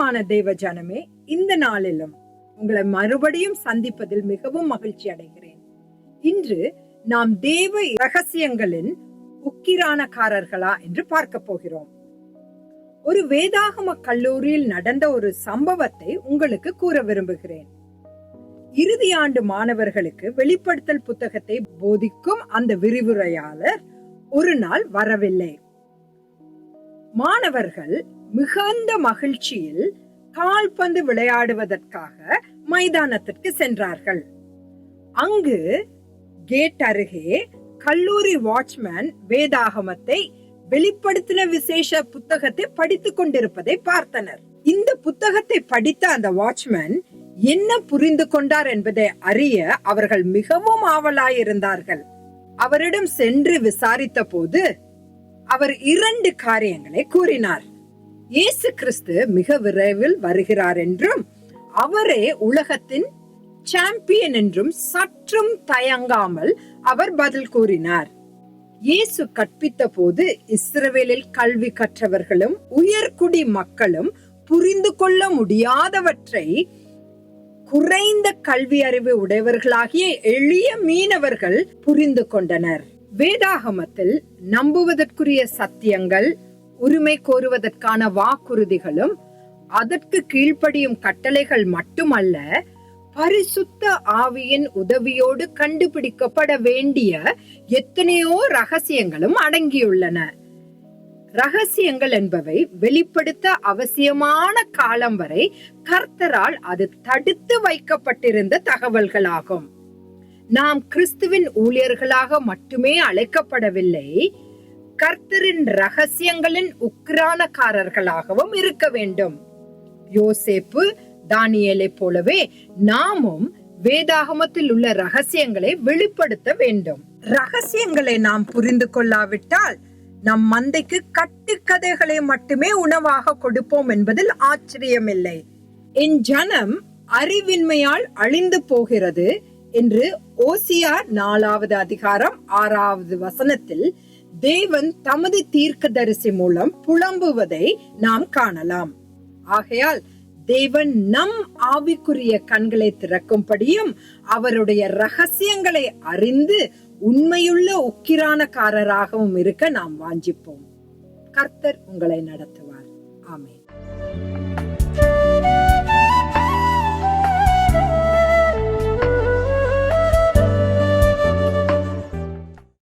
பிரியமான தேவ ஜனமே இந்த நாளிலும் உங்களை மறுபடியும் சந்திப்பதில் மிகவும் மகிழ்ச்சி அடைகிறேன். இன்று நாம் தேவ ரகசியங்களின் உக்கிரானக்காரர்களா என்று பார்க்க போகிறோம். ஒரு வேதாகம கல்லூரியில் நடந்த ஒரு சம்பவத்தை உங்களுக்கு கூற விரும்புகிறேன். இறுதி ஆண்டு மாணவர்களுக்கு வெளிப்படுத்தல் புத்தகத்தை போதிக்கும் அந்த விரிவுரையாளர் ஒரு நாள் வரவில்லை. மாணவர்கள் மிகுந்த மகிழ்ச்சியில் கால்பந்து விளையாடுவதற்காக மைதானத்திற்கு சென்றார்கள். அங்கு கேட் அருகே கல்லூரி வாட்ச்மேன் வேதாகமத்தை வெளிப்படுத்தின விசேஷ புத்தகத்தை படித்துக் கொண்டிருப்பதை பார்த்தனர். இந்த புத்தகத்தை படித்த அந்த வாட்ச்மேன் என்ன புரிந்து கொண்டார் என்பதை அறிய அவர்கள் மிகவும் ஆவலாயிருந்தார்கள். அவரிடம் சென்று விசாரித்த போது அவர் இரண்டு காரியங்களை கூறினார். இயேசு கிறிஸ்து மிக விரைவில் வருகிறார் என்றும் அவரே உலகத்தின் சாம்பியன் என்றும் சற்றும் தயங்காமல் அவர் பதில் கூறினார். இயேசு கற்பித்த போது இஸ்ரவேலில் கல்வி கற்றவர்களும் உயர்குடி மக்களும் புரிந்து கொள்ள முடியாதவற்றை குறைந்த கல்வி அறிவு உடையவர்களாகிய எளிய மீனவர்கள் புரிந்து கொண்டனர். வேதாகமத்தில் நம்புவதற்குரிய சத்தியங்கள் உரிமை கோருவதற்கான வாக்குறுதிகளும் அதற்கு கீழ்ப்படியும் கட்டளைகள் மட்டுமல்ல பரிசுத்த ஆவியின் உதவியோடு கண்டுபிடிக்கப்பட வேண்டிய எத்தனையோ ரகசியங்களும் அடங்கியுள்ளன. ரகசியங்கள் என்பவை வெளிப்படுத்த அவசியமான காலம் வரை கர்த்தரால் அது தடுத்து வைக்கப்பட்டிருந்த தகவல்களாகும். நாம் கிறிஸ்துவின் ஊழியர்களாக மட்டுமே அழைக்கப்படவில்லை கர்த்தரின் ரகசியங்களின் உக்ரானக்காரர்களாகவும் இருக்க வேண்டும். யோசேப்பு தானியலை போலவே நாமும் வேதாகமத்தில் உள்ள ரகசியங்களை வெளிப்படுத்த வேண்டும். ரகசியங்களை நாம் புரிந்து கொள்ளாவிட்டால் நம் மந்தைக்கு கட்டுக்கதைகளை மட்டுமே உணவாக கொடுப்போம் என்பதில் ஆச்சரியமில்லை. என் ஜனம் அறிவின்மையால் அழிந்து போகிறது என்று ஓசியா நாலாவது அதிகாரம் ஆறாவது வசனத்தில் தேவன் தமது தீர்க்கதரிசி மூலம் புலம்புவதை நாம் காணலாம். ஆகையால் தேவன் நம் ஆவிக்குரிய கண்களை திறக்கும்படியும் அவருடைய ரகசியங்களை அறிந்து உண்மையுள்ள உக்கிரானக்காரராகவும் இருக்க நாம் வாஞ்சிப்போம். கர்த்தர் உங்களை நடத்துவார். ஆமே